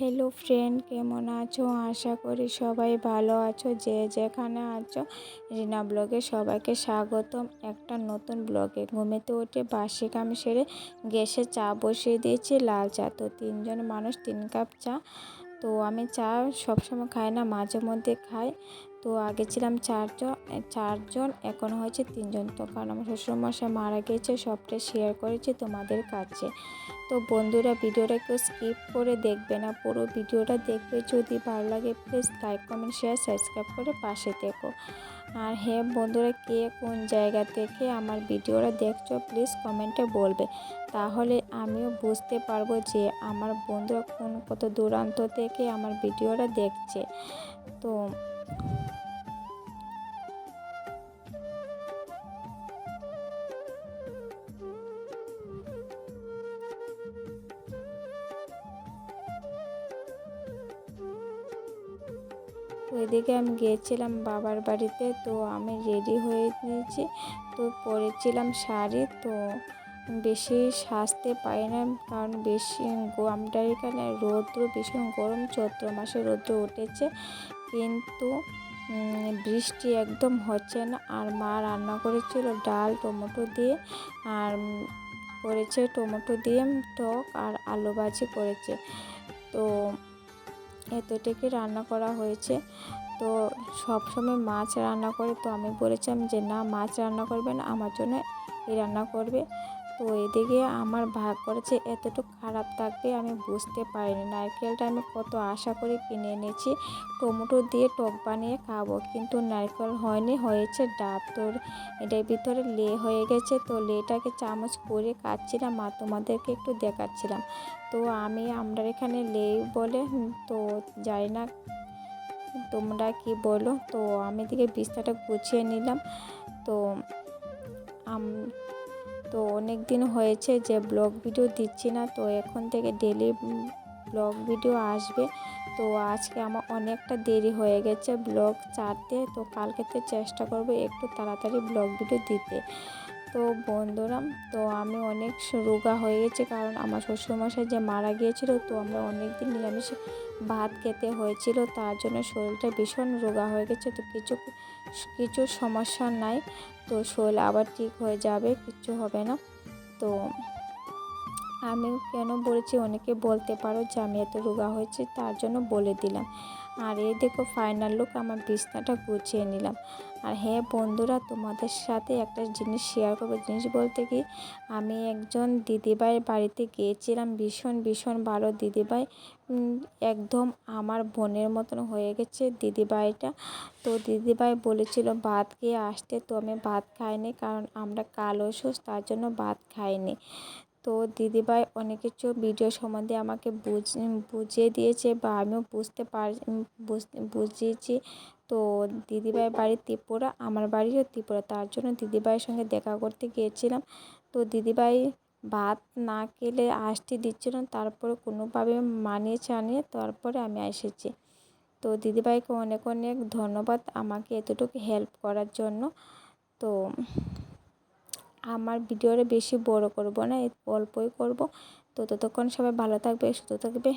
Hello friend কেমন আছো? আশা করি সবাই ভালো আছো। যে যেখানে আছো, রিনা ব্লগে সবাইকে স্বাগতম। একটা নতুন ব্লগে ঘুমেতে উঠে বাসি কাম সেরে গ্যাসে চা বসিয়ে দিয়েছি, লাল চা। তো তিনজন মানুষ, তিন কাপ চা। তো আমি চা সবসময় খাই না, মাঝে মধ্যে খাই। তো আগে ছিলাম চারজন চারজন, এখন হয়েছে তিনজন। তো কারণ আমার শ্বশুরমশাই মারা গিয়েছে, সবটা শেয়ার করেছি তোমাদের কাছে। তো বন্ধুরা, ভিডিওটা কেউ স্কিপ করে দেখবে না। পুরো ভিডিওটা দেখবে। যদি ভালো লাগে please like comment share subscribe করে পাশে দেখো আর হ্যাঁ বন্ধুরা, কে কোন জায়গা থেকে আমার ভিডিওটা দেখছ প্লিজ কমেন্টে বলবে। তাহলে আমিও বুঝতে পারব যে আমার বন্ধুরা কোন কত দূরান্ত থেকে আমার ভিডিওটা দেখছে। তো তো এদিকে আমি গিয়েছিলাম বাবার বাড়িতে, তো আমি রেডি হয়ে নিয়েছি। তো পরেছিলাম শাড়ি, তো বেশি সাজতে পারি না, কারণ বেশি আমাদের এখানে রৌদ্র ভীষণ গরম চৈত্র মাসে রৌদ্র উঠেছে। কিন্তু বৃষ্টি একদম হচ্ছে না। আর মা রান্না করেছিল ডাল, টমেটো দিয়ে, আর করেছে টমেটো দিয়ে টক আর আলু ভাজি করেছে। তো এতটুকুই রান্না করা হয়েছে। তো সব সময় মাছ রান্না করে তো আমি বলেছিলাম যে, না, মাছ রান্না করবে না, আমার জন্য এই রান্না করবে। তো এদিকে আমার ভাগ করেছে, এতটুকু খারাপ থাকবে আমি বুঝতে পারিনি। নারকেলটা আমি কত আশা করে কিনে এনেছি, টমেটো দিয়ে টক বানিয়ে খাব, কিন্তু নারকেল হয়নি, হয়েছে ডাব। তোর এটার ভিতরে লে হয়ে গেছে, তো লেটাকে চামচ করে কাটছিলাম মা তোমাদেরকে একটু দেখাচ্ছিলাম। তো আমি আমরা এখানে লে বলে তো যাই না তোমরা কি বলো? তো আমি দিকে বিস্তারটা গুছিয়ে নিলাম। তো তো অনেক দিন হয়েছে যে ব্লগ ভিডিও দিচ্ছি না, তো এখন থেকে ডেলি ব্লগ ভিডিও আসবে। তো আজকে আমার অনেকটা দেরি হয়ে গেছে ব্লগ ছাড়তে, তো কালকেতে চেষ্টা করব একটু তাড়াতাড়ি ব্লগ ভিডিও দিতে। তো বন্ধুরা তো আমি অনেক রোগা হয়ে গেছে কারণ আমার শ্বশুরমশাই যে মারা গিয়েছিল তো আমরা অনেক দিন নিরামিষ ভাত খেতে হয়েছিল, তার জন্য শরীরটা ভীষণ রোগা হয়ে গেছে। তো কিছু কিছু সমস্যা নাই, তো শরীর আবার ঠিক হয়ে যাবে, কিচ্ছু হবে না। তো আমি কেন বলেছি, অনেকে বলতে পারো যে আমি এত রোগা হয়েছে, তার জন্য বলে দিলাম। আর এই দেখো ফাইনাল লুক আমার বিছনাটা গুছিয়ে নিলাম। আর হ্যাঁ বন্ধুরা, তোমাদের সাথে একটা জিনিস শেয়ার করব। জিনিস বলতে কি, আমি একজন দিদিভাইয়ের বাড়িতে গিয়েছিলাম, ভীষণ ভীষণ ভালো দিদিভাই। একদম আমার বোনের মতন হয়ে গেছে দিদিভাইটা। তো দিদিভাই বলেছিল, ভাত খেয়ে আসতে, তো আমি ভাত খাইনি কারণ আমরা কালো ওষুধ তার জন্য ভাত খাইনি। তো দিদিভাই অনেক কিছু ভিডিও সম্বন্ধে আমাকে বুঝ বুঝিয়ে দিয়েছে বা আমিও বুঝতে পার বুঝিয়েছি। তো দিদিভাইয়ের বাড়ি ত্রিপুরা, আমার বাড়িও ত্রিপুরা। তার জন্য দিদিভাইয়ের সঙ্গে দেখা করতে গিয়েছিলাম। তো দিদিভাই ভাত না খেলে আসতে দিচ্ছিল তারপরে কোনোভাবে মানিয়ে চানিয়ে তারপরে আমি এসেছি। তো দিদিভাইকে অনেক অনেক ধন্যবাদ আমাকে এতটুকু হেল্প করার জন্য। তো আমার ভিডিওটা বেশি বড় করব না অল্পই করব। তো ততক্ষণ সবাই ভালো থাকবে, সুস্থ থাকবে।